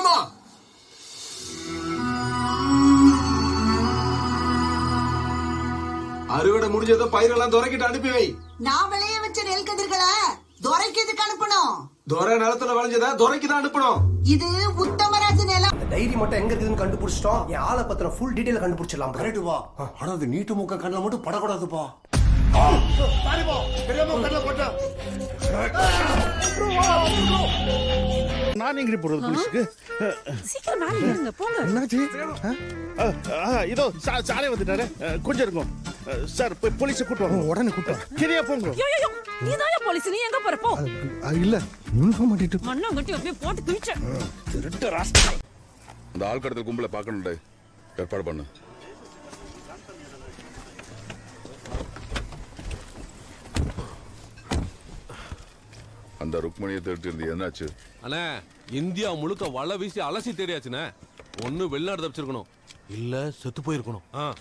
வேகமா அறுவடை முடிஞ்சதோ பயிரெல்லாம் துறக்கிட்டு அனுப்பி வை. நான் விளைய வச்ச நெல் கதிர்களை துரைக்கிறதுக்கு அனுப்பணும்? துறை நிலத்துல விளைஞ்சதா துறைக்கு தான் அனுப்பணும். இது உத்தமராஜ் நிலம். டைரி மட்டும் எங்க இருக்குதுன்னு கண்டுபிடிச்சிட்டோம். என் ஆளை பத்தின ஃபுல் டீடைல் கண்டுபிடிச்சிடலாம். கரெக்ட் வா ஆனா அது நீட்டு முக்க கண்ணில் மட்டும் படக்கூடாதுப்பா. நான் எங்க போறது போலீஸ்க்கு? சீக்கிரம் மேல ஏறுங்க போங்க. என்னாச்சு? ஆ, ஆ, இதோ சா- சாலை வந்துட்டாரு. கொஞ்சம் இருக்கும் சார் போய் போலீஸை கூட்டு வாங்க. உடனே கூட்டு கிரியா போங்க. நீ தான் போலீஸ்? நீ எங்க போற? போ. இல்ல. யூனிஃபார்ம் மாட்டிட்டு. மண்ணம் கட்டி அப்படியே போட்டு கிழிச்ச திருட்டு ராஸ்கல். அந்த ஆள்கடத்தல் கும்பலை பார்க்கணும்டே. ஏற்பாடு பண்ணு. அந்த ருக்மணியை திருட்டு இருந்து என்னாச்சு? அண்ணே இந்தியா முழுக்க வலை வீசி அலசி தேடியாச்சுண்ணே. ஒண்ணு வெளிநாடு தப்பிச்சிருக்கணும். இல்ல செத்து போயிருக்கணும். ஆ.